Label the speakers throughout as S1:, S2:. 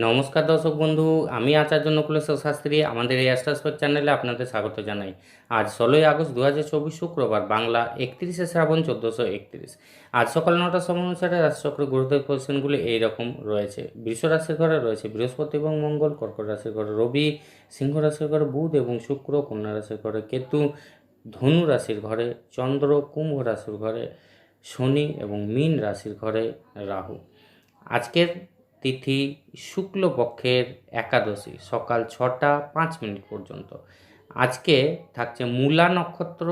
S1: নমস্কার দর্শক বন্ধু, আমি আচার্য নকুলেশ্বর শাস্ত্রী। আমাদের এই অ্যাস্ট্রাস্পেক চ্যানেলে আপনাদের স্বাগত জানাই। আজ ষোলোই আগস্ট দু হাজার চব্বিশ শুক্রবার, বাংলা একত্রিশে শ্রাবণ চোদ্দোশো একত্রিশ। আজ সকাল নটার সময় অনুসারে রাশিচক্রের গুরুত্বের পজিশনগুলি এইরকম রয়েছে। বৃষ রাশির ঘরে রয়েছে বৃহস্পতি এবং মঙ্গল, কর্কট রাশির ঘরে রবি, সিংহ রাশির ঘরে বুধ এবং শুক্র, কন্যা রাশির ঘরে কেতু, ধনু রাশির ঘরে চন্দ্র, কুম্ভ রাশির ঘরে শনি এবং মীন রাশির ঘরে রাহু। আজকের তিথি শুক্লপক্ষের একাদশী সকাল ছটা পাঁচ মিনিট পর্যন্ত। আজকে থাকছে মূলা নক্ষত্র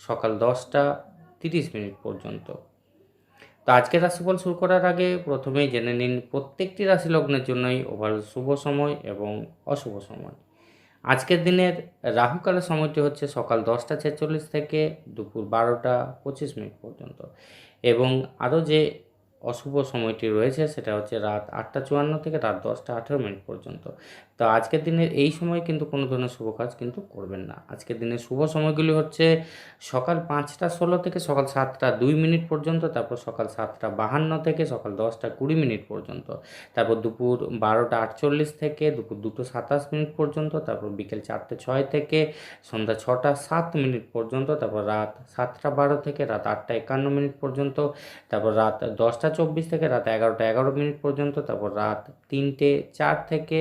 S1: সকাল দশটা তিরিশ মিনিট পর্যন্ত। তো আজকের রাশিফল শুরু করার আগে প্রথমেই জেনে নিন প্রত্যেকটি রাশি লগ্নের জন্যই ওভার শুভ সময় এবং অশুভ সময়। আজকের দিনের রাহুকালের সময়টি হচ্ছে সকাল দশটা ছেচল্লিশ থেকে দুপুর বারোটা পঁচিশ মিনিট পর্যন্ত। এবং আরও যে অশুভ সময়টি রয়েছে, সেটা হচ্ছে রাত আটটা চুয়ান্ন থেকে রাত দশটা আঠেরো মিনিট পর্যন্ত। তো আজকের দিনের এই সময় কিন্তু কোনো ধরনের শুভ কাজ কিন্তু করবেন না। আজকের দিনের শুভ সময়গুলি হচ্ছে সকাল পাঁচটা ষোলো থেকে সকাল সাতটা দুই মিনিট পর্যন্ত, তারপর সকাল সাতটা বাহান্ন থেকে সকাল দশটা কুড়ি মিনিট পর্যন্ত, তারপর দুপুর বারোটা আটচল্লিশ থেকে দুপুর দুটো সাতাশ মিনিট পর্যন্ত, তারপর বিকেল চারটে ছয় থেকে সন্ধ্যা ছটা সাত মিনিট পর্যন্ত, তারপর রাত সাতটা বারো থেকে রাত আটটা একান্ন মিনিট পর্যন্ত, তারপর রাত দশটা চব্বিশ থেকে রাত এগারোটা, এগারো মিনিট পর্যন্ত, তারপর রাত তিনটে, চার থেকে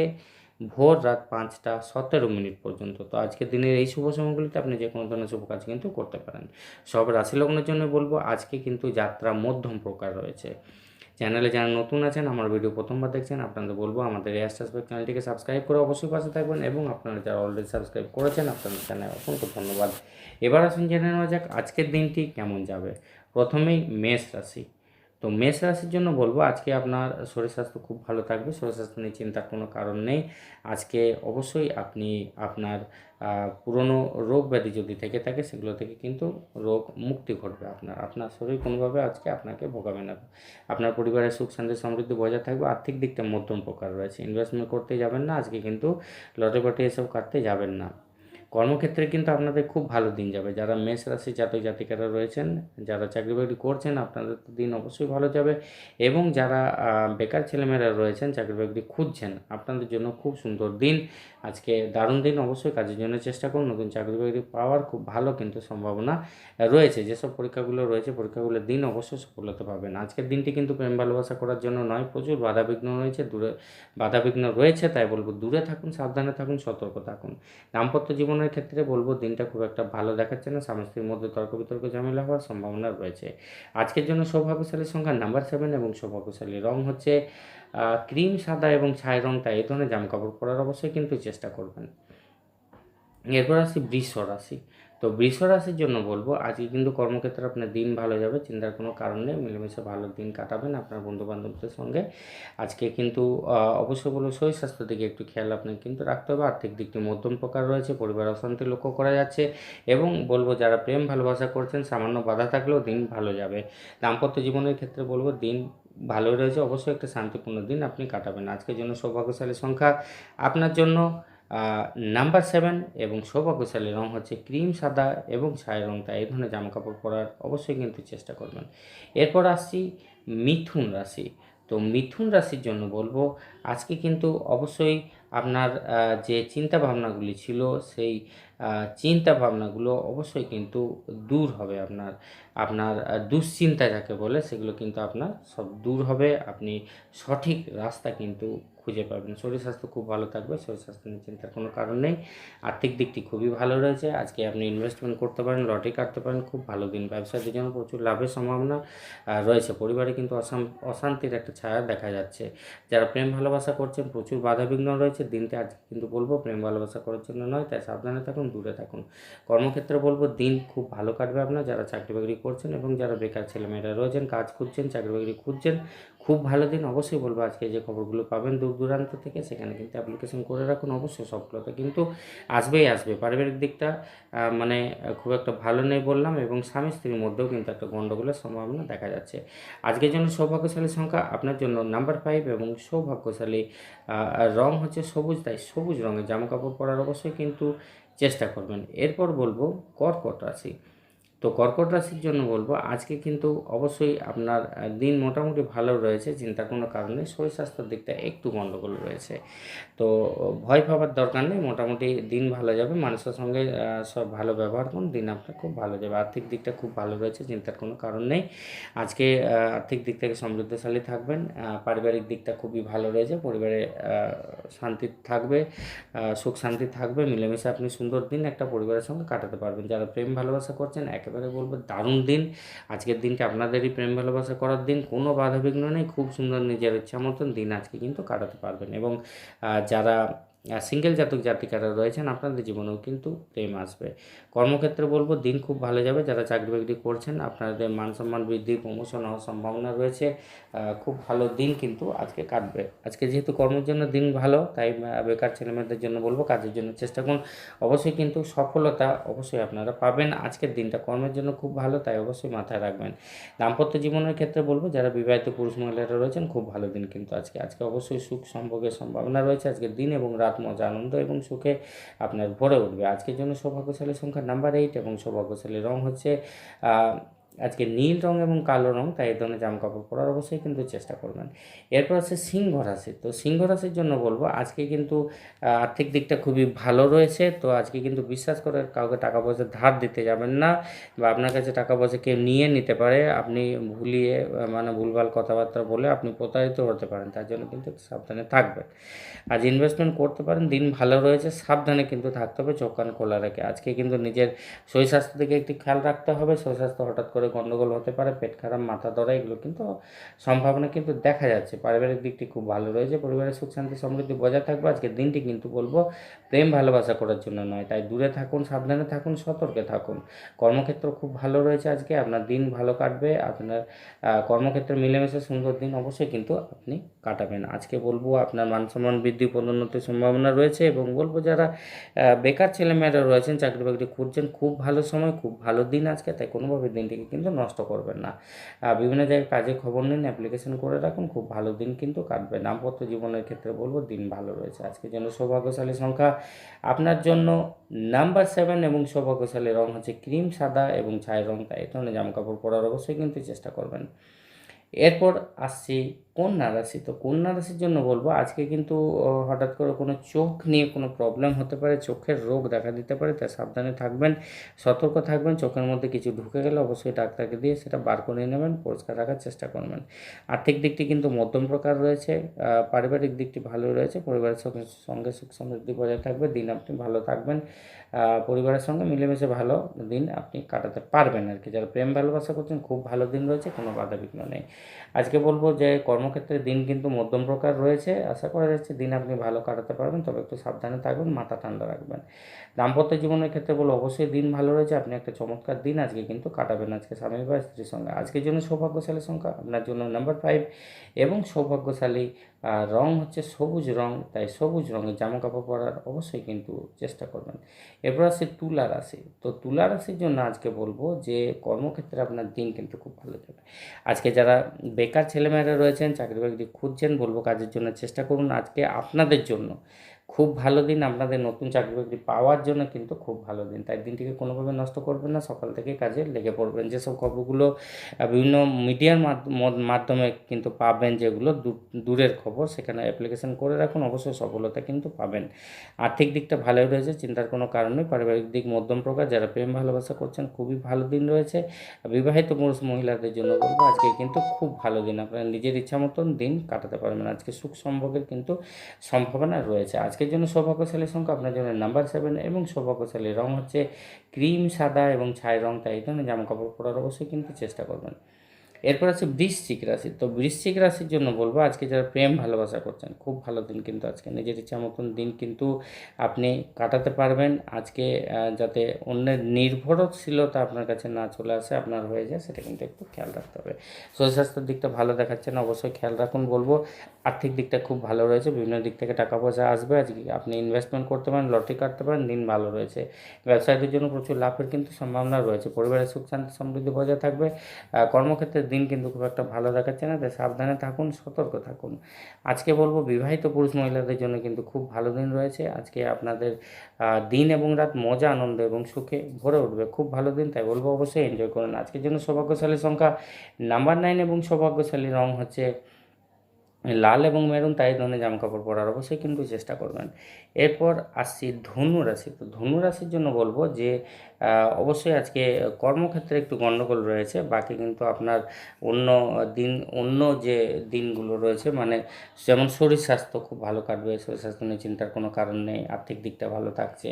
S1: ভোর রাত পাঁচটা, সতেরো মিনিট পর্যন্ত। তো আজকের দিনের এই শুভ সময়গুলিতে আপনি যে কোনো ধরনের শুভ কাজ কিন্তু করতে পারেন। সব রাশি লগ্নের জন্য বলব, আজকে কিন্তু যাত্রা মধ্যম প্রকার রয়েছে। চ্যানেলে যারা নতুন আছেন, আমার ভিডিও প্রথমবার দেখছেন, আপনাদের বলব আমাদের এই অ্যাস্ট্রাসপেক চ্যানেলটিকে সাবস্ক্রাইব করে অবশ্যই পাশে থাকবেন এবং আপনারা যারা অলরেডি সাবস্ক্রাইব করেছেন, আপনাদের চ্যানেল অসংখ্য ধন্যবাদ। এবার আসুন জেনে নেওয়া যাক আজকের দিনটি কেমন যাবে। প্রথমেই মেষ রাশি। তো মেষ রাশির জন্য বলব, আজকে আপনার শরীর স্বাস্থ্য খুব ভালো থাকবে, শরীর স্বাস্থ্য নিয়ে চিন্তার কোনো কারণ নেই। আজকে অবশ্যই আপনি আপনার পুরনো রোগ ব্যাধি যদি থেকে থাকে, সেগুলো থেকে কিন্তু রোগ মুক্তি ঘটবে আপনার। আপনার শরীর কোনোভাবে আজকে আপনাকে ভোগাবে না। আপনার পরিবারের সুখ, শান্তি, সমৃদ্ধি বজায় থাকবে, আর্থিক দিকটা মধ্যম প্রকার রয়েছে। ইনভেস্টমেন্ট করতে যাবেন না, আজকে কিন্তু লটারি বাটি এসব কাটতে যাবেন না। কর্মক্ষেত্রে কিন্তু আপনাদের খুব ভালো দিন যাবে। যারা মেষ রাশি জাতক জাতিকারা রয়েছেন, যারা চাকরি বাকরি করছেন, আপনাদের তো দিন অবশ্যই ভালো যাবে। এবং যারা বেকার ছেলেমেয়েরা রয়েছেন, চাকরি বাকরি খুঁজছেন, আপনাদের জন্য খুব সুন্দর দিন। আজকে দারুণ দিন, অবশ্যই কাজের জন্য চেষ্টা করুন। নতুন চাকরি বাকরি পাওয়ার খুব ভালো কিন্তু সম্ভাবনা রয়েছে। যেসব পরীক্ষাগুলো রয়েছে পরীক্ষাগুলোর দিন অবশ্যই সফলতা পাবেন। আজকের দিনটি কিন্তু প্রেম ভালোবাসা করার জন্য নয়, প্রচুর বাধাবিঘ্ন রয়েছে, দূরে, বাধাবিঘ্ন রয়েছে, তাই বলব দূরে থাকুন, সাবধানে থাকুন, সতর্ক থাকুন। দাম্পত্য জীবনের ক্ষেত্রে বলব দিনটা খুব একটা ভালো দেখাচ্ছে না। স্বামী স্ত্রীর মধ্যে তর্ক বিতর্ক ঝামেলা হওয়ার সম্ভাবনা রয়েছে। আজকের জন্য সৌভাগ্যশালী সংখ্যা নাম্বার সেভেন এবং সৌভাগ্যশালী রং হচ্ছে ক্রিম, সাদা এবং ছাই রংটা। এই ধরনের জামাকাপড় পরার অবশ্যই কিন্তু চেষ্টা করবেন। এরপর আসি বৃষ রাশি। তো বৃষ রাশির জন্য বলব, আজকে কিন্তু কর্মক্ষেত্রে আপনার দিন ভালো যাবে, চিন্তার কোনো কারণ নেই, মিলেমিশে ভালো দিন কাটাবেন আপনার বন্ধুবান্ধবদের সঙ্গে। আজকে কিন্তু অবশ্যই বলব শরীর স্বাস্থ্যের দিকে একটু খেয়াল আপনাকে কিন্তু রাখতে হবে, আর্থিক দিকটি মধ্যম প্রকার রয়েছে, পরিবার অশান্তি লক্ষ্য করা যাচ্ছে এবং বলব যারা প্রেম ভালোবাসা করছেন, সামান্য বাধা থাকলেও দিন ভালো যাবে। দাম্পত্য জীবনের ক্ষেত্রে বলব দিন ভালোই রয়েছে, অবশ্যই একটা শান্তিপূর্ণ দিন আপনি কাটাবেন। আজকের জন্য সৌভাগ্যশালী সংখ্যা আপনার জন্য। নাম্বার সেভেন এবং সৌভাগ্যশালী রং হচ্ছে ক্রিম, সাদা এবং ছাই রংটা এই ধরনের জামাকাপড় পরার অবশ্যই কিন্তু চেষ্টা করবেন। এরপর আসছি মিথুন রাশি। তো মিথুন রাশির জন্য বলব, আজকে কিন্তু অবশ্যই আপনার যে চিন্তা ভাবনাগুলি ছিল, সেই চিন্তা ভাবনাগুলো অবশ্যই কিন্তু দূর হবে আপনার আপনার দুশ্চিন্তা যাকে বলে, সেগুলো কিন্তু আপনার সব দূর হবে। আপনি সঠিক রাস্তা কিন্তু খুঁজে পাবেন। শরীর স্বাস্থ্য খুব ভালো থাকবে, শরীর স্বাস্থ্য নিয়ে চিন্তার কোনো কারণ নেই। আর্থিক দিকটি খুবই ভালো রয়েছে। আজকে আপনি ইনভেস্টমেন্ট করতে পারেন লটারি কাটতে পারেন, খুব ভালো দিন। ব্যবসায়ীদের জন্য প্রচুর লাভের সম্ভাবনা রয়েছে। পরিবারে কিন্তু অশান্তির একটা ছায়া দেখা যাচ্ছে। যারা প্রেম ভালোবাসা করছেন, প্রচুর বাধাবিঘ্ন রয়েছে। দিনটা আজকে কিন্তু বলব, প্রেম ভালোবাসা করার জন্য নয়, তাই সাবধানে থাকুন, দূরে থাকুন। কর্মক্ষেত্রে বলব, দিন খুব ভালো কাটবে আপনার। যারা চাকরি বাকরি করছেন এবং যারা বেকার ছেলেমেয়েরা রয়েছেন, কাজ খুঁজছেন চাকরি বাকরি খুঁজছেন খুব ভালো দিন অবশ্যই বলব আজকে যে খবরগুলো পাবেন দূর দূরান্ত থেকে, সেখানে কিন্তু অ্যাপ্লিকেশন করে রাখুন অবশ্যই সফলতা কিন্তু আসবেই আসবে। পারিবারিক দিকটা মানে খুব একটা ভালো নেই বললাম এবং স্বামী স্ত্রীর মধ্যেও কিন্তু একটা গণ্ডগোলের সম্ভাবনা দেখা যাচ্ছে। আজকের জন্য সৌভাগ্যশালী সংখ্যা আপনার জন্য নাম্বার ফাইভ এবং সৌভাগ্যশালী রং হচ্ছে সবুজ, তাই সবুজ রঙের জামা কাপড় পরার অবশ্যই কিন্তু চেষ্টা করবেন। এরপর বলব কর্কট রাশি। তো কর্কট রাশির জন্য বলব, আজকে কিন্তু অবশ্যই আপনার দিন মোটামুটি ভালো রয়েছে, চিন্তার কোনো কারণে শরীর স্বাস্থ্যের দিকটা একটু গণ্ডগোল রয়েছে। তো ভয় পাবার দরকার নেই, মোটামুটি দিন ভালো যাবে, মানুষের সঙ্গে সব ভালো ব্যবহার করুন, দিন আপনার খুব ভালো যাবে। আর্থিক দিকটা খুব ভালো রয়েছে, চিন্তার কোনো কারণ নেই। আজকে আর্থিক দিক থেকে সমৃদ্ধশালী থাকবেন পারিবারিক দিকটা খুবই ভালো রয়েছে, পরিবারে শান্তি থাকবে সুখ শান্তি থাকবে, মিলেমিশে আপনি সুন্দর দিন একটা পরিবারের সঙ্গে কাটাতে পারবেন। যারা প্রেম ভালোবাসা করছেন একেবারে বলব দারুণ দিন। আজকের দিনটা আপনাদেরই প্রেম, ভালোবাসা করার দিন। কোনো বাধাবিঘ্ন নেই। খুব সুন্দর নিজের ইচ্ছা মতন দিন আজকে কিন্তু কাটাতে পারবেন। এবং যারা সিঙ্গেল জাতক জাতিকারা রয়েছেন, আপনাদের জীবনেও কিন্তু প্রেম আসবে। কর্মক্ষেত্রে বলব, দিন খুব ভালো যাবে, যারা চাকরি বাকরি করছেন, আপনাদের মান সম্মান বৃদ্ধি প্রমোশন হওয়ার সম্ভাবনা রয়েছে। খুব ভালো দিন কিন্তু আজকে কাটবে। আজকে যেহেতু কর্মের জন্য দিন ভালো, তাই বেকার ছেলেমেয়েদের জন্য বলব, কাজের জন্য চেষ্টা করুন। অবশ্যই কিন্তু সফলতা অবশ্যই আপনারা পাবেন। আজকের দিনটা কর্মের জন্য খুব ভালো, তাই অবশ্যই মাথায় রাখবেন। দাম্পত্য জীবনের ক্ষেত্রে বলব, যারা বিবাহিত পুরুষ মহিলারা রয়েছেন, খুব ভালো দিন কিন্তু আজকে। আজকে অবশ্যই সুখ, সম্ভোগের সম্ভাবনা রয়েছে। আজকের দিন এবং রাত মজা আনন্দ এবং সুখে আপনার ভরে উঠবে। আজকের জন্য সৌভাগ্যশালী সংখ্যা নাম্বার এইট এবং সৌভাগ্যশালী রং হচ্ছে আজকে নীল রং এবং কালো রং, তাই এই ধরনের জামা কাপড় পরার অবশ্যই কিন্তু চেষ্টা করবেন। এরপর আছে সিংহ রাশি। তো সিংহ রাশির জন্য বলব, আজকে কিন্তু আর্থিক দিকটা খুবই ভালো রয়েছে। তো আজকে কিন্তু বিশ্বাস করে কাউকে টাকা পয়সা ধার দিতে যাবেন না বা আপনার কাছে টাকা পয়সা কেউ নিয়ে নিতে পারে। আপনি ভুলিয়ে মানে ভুলভাল কথাবার্তা বলে আপনি প্রতারিত হতে পারেন। তার জন্য কিন্তু সাবধানে থাকবেন। আজ ইনভেস্টমেন্ট করতে পারেন, দিন ভালো রয়েছে, সাবধানে কিন্তু থাকতে হবে, চোখ কান খোলা রেখে। আজকে কিন্তু নিজের শরীর স্বাস্থ্য দিকে একটু খেয়াল রাখতে হবে। শরীর স্বাস্থ্য হঠাৎ করে গণ্ডগোল হতে পারে, পেট খারাপ, মাথা ধরা, এগুলো কিন্তু সম্ভাবনা কিন্তু দেখা যাচ্ছে। পারিবারিক দিকটি খুব ভালো রয়েছে, পরিবারের সুখ শান্তি সমৃদ্ধি বজায় থাকবে। আজকের দিনটি কিন্তু বলব প্রেম, ভালোবাসা করার জন্য নয়। তাই দূরে থাকুন, সাবধানে থাকুন, সতর্কে থাকুন। কর্মক্ষেত্র খুব ভালো রয়েছে আজকে, আপনার দিন ভালো কাটবে, আপনার কর্মক্ষেত্রে মিলেমিশে সুন্দর দিন অবশ্যই কিন্তু আপনি কাটাবেন। আজকে বলব আপনার মান সম্মান বৃদ্ধি পদোন্নতির সম্ভাবনা রয়েছে এবং বলব যারা বেকার ছেলেমেয়েরা রয়েছেন চাকরি বাকরি খুঁজছেন, খুব ভালো সময়, খুব ভালো দিন আজকে, তাই কোনোভাবে দিনটিকে কিন্তু নষ্ট করবেন না। বিভিন্ন জায়গায় কাজে খবর নিন অ্যাপ্লিকেশন করে রাখুন, খুব ভালো দিন কিন্তু কাটবে দাম্পত্য জীবনের ক্ষেত্রে বলব, দিন ভালো রয়েছে। আজকের জন্য সৌভাগ্যশালী সংখ্যা। আপনার জন্য নাম্বার সেভেন এবং সৌভাগ্যশালী রং হচ্ছে ক্রিম সাদা এবং ছাই রং তাই। এই ধরনের জামাকাপড় পরার অবশ্যই কিন্তু চেষ্টা করবেন। এরপর আসছি কন্যা রাশি তো কন্যা রাশির জন্য বলব? আজকে কিন্তু হঠাৎ করে কোনো চোখ নিয়ে কোনো প্রবলেম হতে পারে, চোখের রোগ দেখা দিতে পারে তাই সাবধানে থাকবেন, সতর্ক থাকবেন, চোখের মধ্যে কিছু ঢুকে গেলে অবশ্যই ডাক্তারকে দিয়ে সেটা বার করে নেবেন, পরিষ্কার রাখার চেষ্টা করবেন আর্থিক দিকটি কিন্তু মধ্যম প্রকার রয়েছে পারিবারিক দিকটি ভালো রয়েছে, পরিবারের সঙ্গে সঙ্গে সুখ সমৃদ্ধি বজায় থাকবে, দিন আপনি ভালো থাকবেন পরিবারের সঙ্গে মিলেমিশে ভালো দিন আপনি কাটাতে পারবেন আর কি যারা প্রেম ভালোবাসা করছেন, খুব ভালো দিন রয়েছে, কোনো বাধা বিঘ্ন নেই। আজকে বলব যে কর্মক্ষেত্রে দিন কিন্তু মধ্যম প্রকার রয়েছে। আশা করা যাচ্ছে দিন আপনি ভালো কাটাতে পারবেন, তবে একটু সাবধানে থাকবেন মাথা ঠান্ডা রাখবেন। দাম্পত্য জীবনের ক্ষেত্রে বলে অবশ্যই দিন ভালো রয়েছে। আপনি একটা চমৎকার দিন আজকে কিন্তু কাটাবেন আজকে স্বামী বা স্ত্রীর সঙ্গে। আজকের জন্য সৌভাগ্যশালী সংখ্যা আপনার জন্য নাম্বার ফাইভ এবং সৌভাগ্যশালী আহ, রং হচ্ছে সবুজ রং তাই সবুজ রঙের জামা কাপড় পরার অবশ্যই কিন্তু চেষ্টা করবেন। এরপর আছে তুলা রাশি। তো তুলা রাশির জন্য আজকে বলব যে কর্মক্ষেত্রে আপনার দিন কিন্তু খুব ভালো যাবে। আজকে যারা বেকার ছেলেমেয়েরা রয়েছেন চাকরি বাকরি খুঁজছেন বলব কাজের জন্য চেষ্টা করুন। আজকে আপনাদের জন্য খুব ভালো দিন আপনাদের নতুন চাকরি বাকরি পাওয়ার জন্য কিন্তু খুব ভালো দিন। তাই দিনটিকে কোনোভাবে নষ্ট করবেন না, সকাল থেকে কাজে লেগে পড়বেন। যেসব খবরগুলো বিভিন্ন মিডিয়ার মাধ্যমে কিন্তু পাবেন, যেগুলো দূর- দূরের খবর, সেখানে অ্যাপ্লিকেশন করে রাখুন, অবশ্যই সফলতা কিন্তু পাবেন। আর্থিক দিকটা ভালোই রয়েছে, চিন্তার কোনো কারণ নেই। পারিবারিক দিক মধ্যম প্রকার, যারা প্রেম ভালোবাসা করছেন, খুবই ভালো দিন রয়েছে। বিবাহিত পুরুষ মহিলাদের জন্য বলব, আজকে কিন্তু খুব ভালো দিন। আপনারা নিজের ইচ্ছা মতন দিন কাটাতে পারবেন। আজকে সুখ সম্ভোগের কিন্তু সম্ভাবনা রয়েছে। আজকের জন্য সৌভাগ্যশালী সংখ্যা, আপনার জন্য নাম্বার সেভেন এবং সৌভাগ্যশালী রং হচ্ছে ক্রিম সাদা এবং ছাই রং, তাই এই ধরনের জামা কাপড় পরার অবশ্যই কিন্তু চেষ্টা করবেন। এরপর আছে বৃশ্চিক রাশি। তো বৃশ্চিক রাশির জন্য বলব, আজকে যারা প্রেম ভালোবাসা করছেন, খুব ভালো দিন কিন্তু আজকে। নিজের ইচ্ছা মতন দিন কিন্তু আপনি কাটাতে পারবেন। আজকে যাতে অন্যের নির্ভরশীলতা আপনার কাছে না চলে আসে, আপনার হয়ে যায়, সেটা কিন্তু একটু খেয়াল রাখতে হবে। শরীর স্বাস্থ্যের দিকটা ভালো দেখাচ্ছেন, অবশ্যই খেয়াল রাখুন বলব। আর্থিক দিকটা খুব ভালো রয়েছে, বিভিন্ন দিক থেকে টাকা পয়সা আসবে, আজকে আপনি ইনভেস্টমেন্ট করতে পারেন, লটারি কাটতে পারেন, দিন ভালো রয়েছে। ব্যবসায়ীদের জন্য প্রচুর লাভের কিন্তু সম্ভাবনা রয়েছে। পরিবারের সুখ শান্তি সমৃদ্ধি বজায় থাকবে। কর্মক্ষেত্রে দিন কিন্তু খুব একটা ভালো দেখাচ্ছে না, তাই সাবধানে থাকুন, সতর্ক থাকুন। আজকে বলব বিবাহিত পুরুষ মহিলাদের জন্য কিন্তু খুব ভালো দিন রয়েছে। আজকে আপনাদের দিন এবং রাত মজা, আনন্দ এবং সুখে ভরে উঠবে। খুব ভালো দিন, তাই বলব অবশ্যই এনজয় করুন। আজকের জন্য সৌভাগ্যশালী সংখ্যা নাম্বার নাইন এবং সৌভাগ্যশালী রং হচ্ছে লাল এবং মেরুন, তাই ধরনের জামা কাপড় পরার অবশ্যই কিন্তু চেষ্টা করবেন। এরপর আসছি ধনু রাশি। তো ধনু রাশির জন্য বলব যে অবশ্যই আজকে কর্মক্ষেত্রে একটু গণ্ডগোল রয়েছে। বাকি কিন্তু আপনার অন্য দিন, অন্য যে দিনগুলো রয়েছে মানে যেমন শরীর স্বাস্থ্য খুব ভালো কাটবে, শরীর স্বাস্থ্য নিয়ে চিন্তার কোনো কারণ নেই, আর্থিক দিকটা ভালো থাকছে,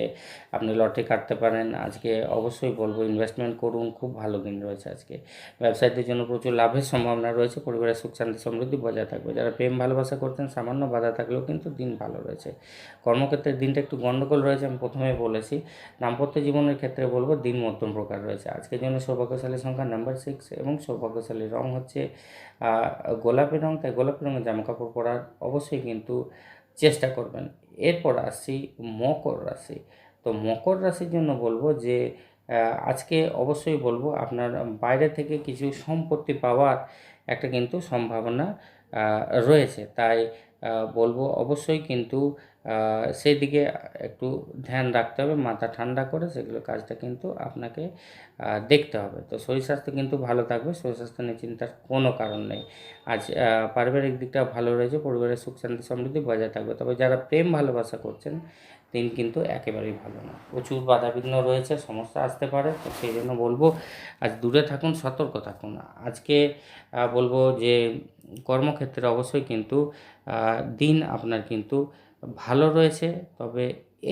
S1: আপনি লটারি কাটতে পারেন। আজকে অবশ্যই বলব ইনভেস্টমেন্ট করুন, খুব ভালো দিন রয়েছে আজকে। ব্যবসায়ীদের জন্য প্রচুর লাভের সম্ভাবনা রয়েছে, পরিবারের সুখ শান্তি সমৃদ্ধি বজায় থাকবে। যারা প্রেম, ভালোবাসা করতেন সামান্য বাধা থাকলেও কিন্তু দিন ভালো রয়েছে। কর্মক্ষেত্রে দিনটা একটু গণ্ডগোল রয়েছে, আমি প্রথমেই বলেছি। দাম্পত্য জীবনের ক্ষেত্রে বলব দিন মধ্যম প্রকার রয়েছে। আজকের জন্য সৌভাগ্যশালী সংখ্যা নাম্বার সিক্স এবং সৌভাগ্যশালী রং হচ্ছে গোলাপি রং। তাই গোলাপি রঙের জামা কাপড় পরার অবশ্যই কিন্তু চেষ্টা করবেন। এরপর আসছি মকর রাশি। তো মকর রাশির জন্য বলব যে আজকে অবশ্যই বলব আপনার বাইরে থেকে কিছু সম্পত্তি পাওয়ার একটা কিন্তু সম্ভাবনা রয়েছে। তাই বলব অবশ্যই কিন্তু সেই দিকে একটু ধ্যান রাখতে হবে, মাথা ঠান্ডা করে সেগুলো কাজটা কিন্তু আপনাকে দেখতে হবে। তো শরীর স্বাস্থ্য কিন্তু ভালো থাকবে, শরীর স্বাস্থ্য নিয়ে চিন্তার কোনো কারণ নেই। আজ পারিবারিক দিকটা ভালো রয়েছে, পরিবারের সুখ, শান্তি, সমৃদ্ধি বজায় থাকবে। তবে যারা প্রেম ভালোবাসা করছেন, দিন কিন্তু একেবারেই ভালো না। প্রচুর বাধাবিঘ্ন রয়েছে, সমস্যা আসতে পারে, তো সেই জন্য বলব, আজ দূরে থাকুন, সতর্ক থাকুন। আজকে বলব যে কর্মক্ষেত্রে অবশ্যই কিন্তু দিন আপনার কিন্তু ভালো রয়েছে, তবে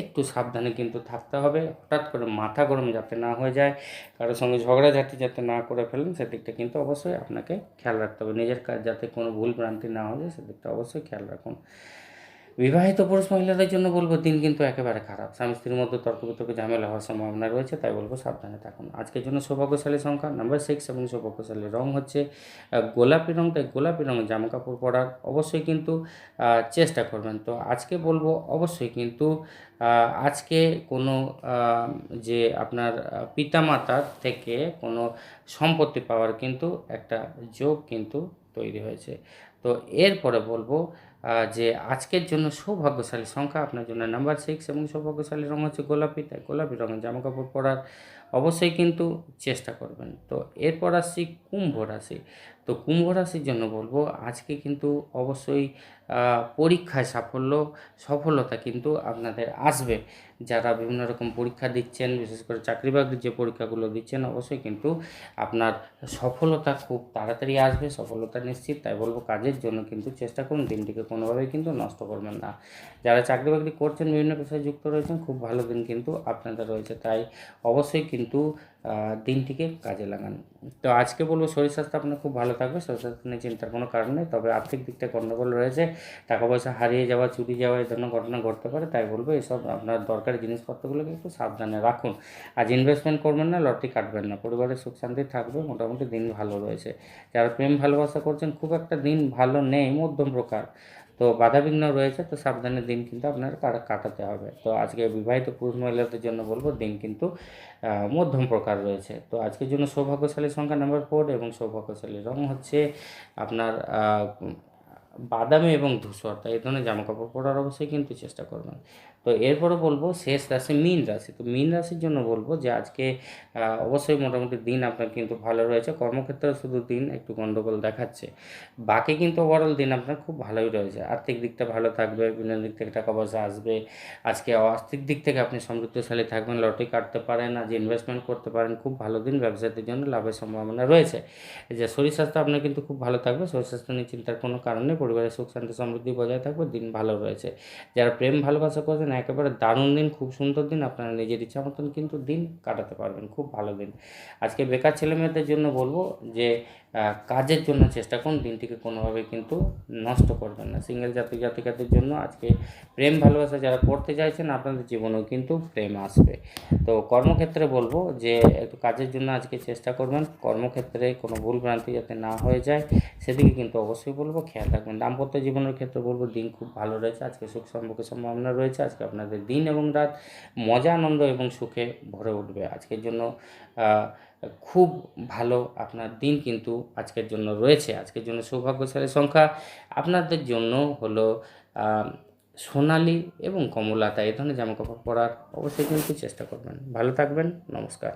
S1: একটু সাবধানে কিন্তু থাকতে হবে। হঠাৎ করে মাথা গরম যাতে না হয়ে যায়, কারোর সঙ্গে ঝগড়াঝাটি যাতে না করে ফেলেন, সেদিকটা কিন্তু অবশ্যই আপনাকে খেয়াল রাখতে হবে। নিজের কাজ যাতে কোনো ভুল ভ্রান্তি না হয়ে সেদিকটা অবশ্যই খেয়াল রাখুন। বিবাহিত পুরুষ মহিলাদের জন্য বলব, দিন কিন্তু একেবারে খারাপ। স্বামী স্ত্রীর মধ্যে তর্ক বিতর্ক ঝামেলা হওয়ার সম্ভাবনা রয়েছে, তাই বলব সাবধানে থাকুন। আজকের জন্য সৌভাগ্যশালী সংখ্যা নাম্বার সিক্স এবং সৌভাগ্যশালী রং হচ্ছে গোলাপি রং। তাই গোলাপি রঙের জামা কাপড় পরার অবশ্যই কিন্তু চেষ্টা করবেন। তো আজকে বলব অবশ্যই কিন্তু আজকে কোনো যে আপনার পিতামাতার থেকে কোনো সম্পত্তি পাওয়ার কিন্তু একটা যোগ কিন্তু তৈরি হয়েছে। তো এরপরে বলব যে আজকের জন্য সৌভাগ্যশালী সংখ্যা, আপনার জন্য নাম্বার সিক্স এবং সৌভাগ্যশালী রঙ হচ্ছে গোলাপি, তাই গোলাপি রঙের জামা কাপড় পরার অবশ্যই কিন্তু চেষ্টা করবেন। তো এরপর আসছি কুম্ভ রাশি। তো কুম্ভ রাশির জন্য বলব, আজকে কিন্তু অবশ্যই পরীক্ষায় সাফল্য, সফলতা কিন্তু আপনাদের আসবে। যারা বিভিন্ন রকম পরীক্ষা দিচ্ছেন, বিশেষ করে চাকরি বাকরির যে পরীক্ষাগুলো দিচ্ছেন, অবশ্যই কিন্তু আপনার সফলতা খুব তাড়াতাড়ি আসবে, সফলতা নিশ্চিত। তাই বলব, কাজের জন্য কিন্তু চেষ্টা করুন, দিনটিকে কোনোভাবেই কিন্তু নষ্ট করবেন না। যারা চাকরি বাকরি করছেন, বিভিন্ন পেশায় যুক্ত রয়েছেন, খুব ভালো দিন কিন্তু আপনাদের রয়েছে। তাই অবশ্যই কিন্তু দিনটিকে কাজে লাগান। তো আজকে বলব শরীর স্বাস্থ্য আপনার খুব ভালো থাকবে, শরীর স্বাস্থ্য নিয়ে চিন্তার কোনো কারণ নেই, তবে আর্থিক দিকটা গণ্ডগোল রয়েছে টাকা পয়সা হারিয়ে যাওয়া, চুরি যাওয়া, এই ধরনের ঘটনা ঘটতে পারে, তাই বলব এসব আপনার দরকারি জিনিসপত্রগুলোকে একটু সাবধানে রাখুন। আজ ইনভেস্টমেন্ট করবেন না, লটারি কাটবেন না পরিবারের সুখ শান্তি থাকবে, মোটামুটি দিন ভালো রয়েছে। যারা প্রেম ভালোবাসা করছেন, খুব একটা দিন ভালো নেই, মধ্যম প্রকার। তো বাধাবিঘ্ন রয়েছে, তো সাবধানে দিন কিন্তু আপনার কাটাতে হবে। তো আজকে বিবাহিত পুরুষ মহিলাদের জন্য বলব, দিন কিন্তু মধ্যম প্রকার রয়েছে। তো আজকের জন্য সৌভাগ্যশালী সংখ্যা নাম্বার ফোর এবং সৌভাগ্যশালী রং হচ্ছে আপনার বাদামি এবং ধূসর, তাই এই ধরনের জামা কাপড় পরার অবশ্যই কিন্তু চেষ্টা করবেন। তো এরপরে বলব, শেষ রাশি মীন রাশি। তো মীন রাশির জন্য বলব যে, আজকে অবশ্যই মোটামুটি দিন আপনার কিন্তু ভালো রয়েছে। কর্মক্ষেত্রে শুধু দিন, একটু গণ্ডগোল দেখাচ্ছে। বাকি কিন্তু ওভারঅল দিন আপনার খুব ভালোই রয়েছে। আর্থিক দিকটা ভালো থাকবে, বিভিন্ন দিক থেকে টাকা পয়সা আসবে। আজকে আর্থিক দিক থেকে আপনি সমৃদ্ধশালী থাকবেন, লটারি কাটতে পারেন, আজ ইনভেস্টমেন্ট করতে পারেন। খুব ভালো দিন, ব্যবসায়ীদের জন্য লাভের সম্ভাবনা রয়েছে। যে শরীর স্বাস্থ্য আপনার কিন্তু খুব ভালো থাকবে। শরীর স্বাস্থ্য নিয়ে চিন্তার কোনো কারণ পরিবারের সুখ, শান্তি, সমৃদ্ধি বজায় থাকবে, দিন ভালো রয়েছে। যারা প্রেম, ভালোবাসা করছেন, একেবারে দারুণ দিন, খুব সুন্দর দিন, আপনারা নিজের ইচ্ছা মতন কিন্তু দিন কাটাতে পারবেন, খুব ভালো দিন। আজকে বেকার ছেলেমেয়েদের জন্য বলব যে কাজের জন্য চেষ্টা করুন, দিনটিকে কোনোভাবে কিন্তু নষ্ট করবেন না। সিঙ্গেল জাতি, জাতিকাদের জন্য আজকে প্রেম, ভালোবাসা যারা করতে চাইছেন, আপনাদের জীবনেও কিন্তু প্রেম আসবে। তো কর্মক্ষেত্রে বলব যে, একটু কাজের জন্য আজকে চেষ্টা করবেন। কর্মক্ষেত্রে কোনো ভুল ভ্রান্তি যাতে না হয়ে যায়, সেদিকে কিন্তু অবশ্যই বলব খেয়াল রাখবেন। দাম্পত্য জীবনের ক্ষেত্রে বলব দিন খুব ভালো রয়েছে। আজকে সুখ সম্পর্কের সম্ভাবনা রয়েছে। আজকে আপনাদের দিন এবং রাত মজা, আনন্দ এবং সুখে ভরে উঠবে। আজকের জন্য খুব ভালো আপনার দিন কিন্তু আজকের জন্য রয়েছে। আজকের জন্য সৌভাগ্যশালী সংখ্যা আপনাদের জন্য হলো সোনালি এবং কমলাতা এ ধরনের জামাকাপড় পরার অবশ্যই কিন্তু চেষ্টা করবেন। ভালো থাকবেন, নমস্কার।